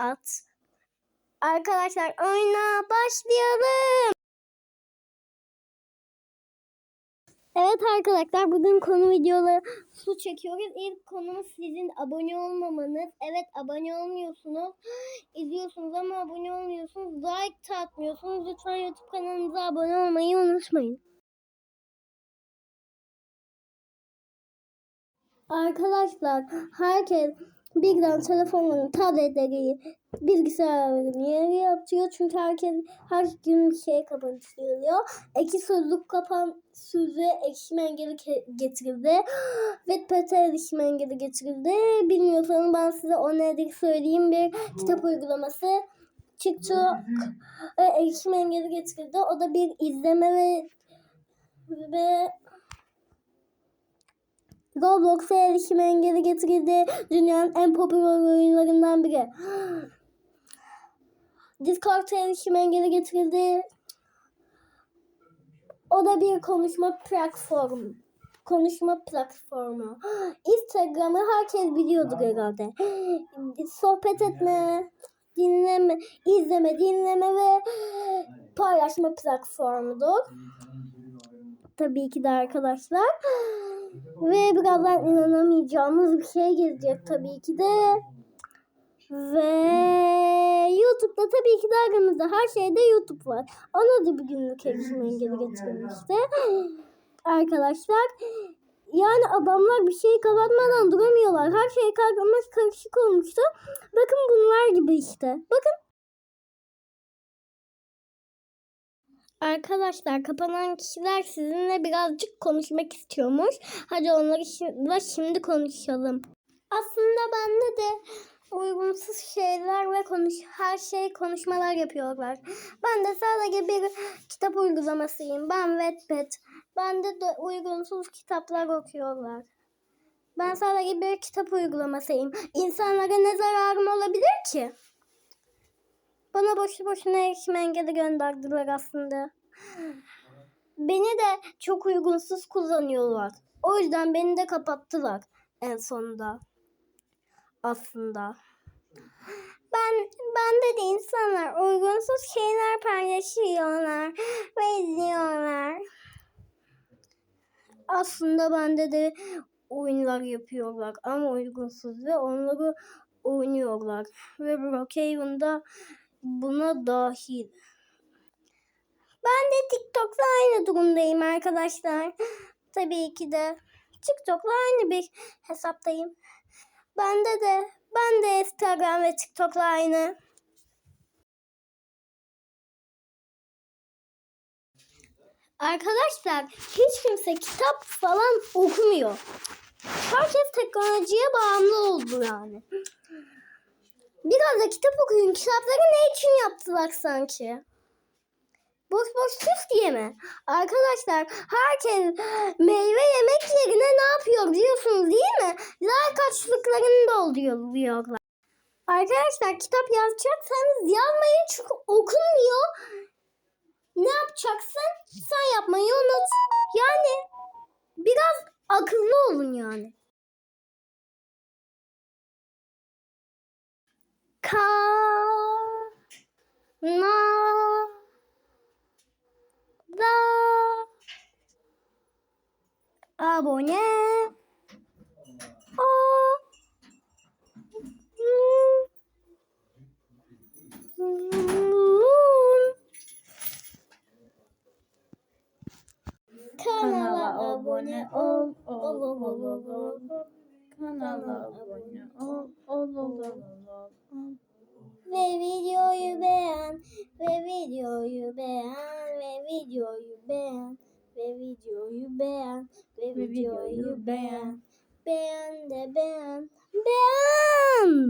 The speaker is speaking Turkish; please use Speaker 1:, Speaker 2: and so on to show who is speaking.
Speaker 1: at. Arkadaşlar oyuna başlayalım. Evet arkadaşlar bugün konu videoları su çekiyoruz. İlk konumuz sizin abone olmamanız. Evet abone olmuyorsunuz. İzliyorsunuz ama abone olmuyorsunuz. Like atmıyorsunuz. Lütfen YouTube kanalımıza abone olmayı unutmayın. Arkadaşlar herkes birden telefonunu, tabletleri, bilgisayarlarını yere atıyor. Çünkü herkes her gün bir şey kapatıyor. Eki sözlük kapan sözü ekşime engeli getirildi. Wattpad'e erişim engeli getirildi. Bilmiyorsanız ben size o nedir söyleyeyim. Bir kitap uygulaması. TikTok e, erişim engeli getirildi. O da bir izleme ve ve Roblox'a erişim engeli getirildi. Dünyanın en popüler oyunlarından biri. Discord'a erişim engeli getirildi. O da bir konuşma platformu. Konuşma platformu. Instagram'ı herkes biliyordur herhalde. Sohbet etme, dinleme, izleme, dinleme ve paylaşma platformudur. Tabii ki de arkadaşlar. Ve birazdan inanamayacağımız bir şey gelecek tabii ki de. Ve YouTube'da tabii ki de aramızda her şeyde YouTube var. Ona da bir günlük erişim engeli getirilmişti. Arkadaşlar yani adamlar bir şey kapatmadan duramıyorlar. Her şey karmaş karışık olmuştu. Bakın bunlar gibi işte. Bakın. Arkadaşlar kapanan kişiler sizinle birazcık konuşmak istiyormuş. Hadi onları şimdi, şimdi konuşalım. Aslında bende de uygunsuz şeyler ve konuş her şey konuşmalar yapıyorlar. Ben de sadece bir kitap uygulamasıyım. Ben Wattpad. Bende de uygunsuz kitaplar okuyorlar. Ben sadece bir kitap uygulamasıyım. İnsanlara ne zararım olabilir ki? Bana boşu boşuna erişim engeli gönderdiler aslında. Beni de çok uygunsuz kullanıyorlar. O yüzden beni de kapattılar en sonunda. Aslında. Ben bende de insanlar uygunsuz şeyler paylaşıyorlar ve izliyorlar. Aslında bende de oyunlar yapıyorlar ama uygunsuz ve onları oynuyorlar. Ve Brookhaven'da buna dahil. Ben de TikTok'la aynı durumdayım arkadaşlar. Tabii ki de TikTok'la aynı bir hesaptayım. Bende de ben de Instagram ve TikTok'la aynı. Arkadaşlar hiç kimse kitap falan okumuyor. Herkes teknolojiye bağımlı oldu yani. Biraz da kitap okuyun. Kitapları ne için yaptılar sanki? Boş boş süs diye mi? Arkadaşlar herkes meyve yemek yerine ne yapıyor biliyorsunuz değil mi? Like açlıklarını dolduruyorlar. Arkadaşlar kitap yazacaksanız yazmayın çünkü okunmuyor. Ne yapacaksın? Sen yapmayı unut. Yani biraz akıllı olun yani. Abone ol kanala abone ol. Ol ol ol ol.
Speaker 2: Kanala abone ol,
Speaker 1: beğen ve videoyu beğen ve videoyu beğen beğen de beğen beğen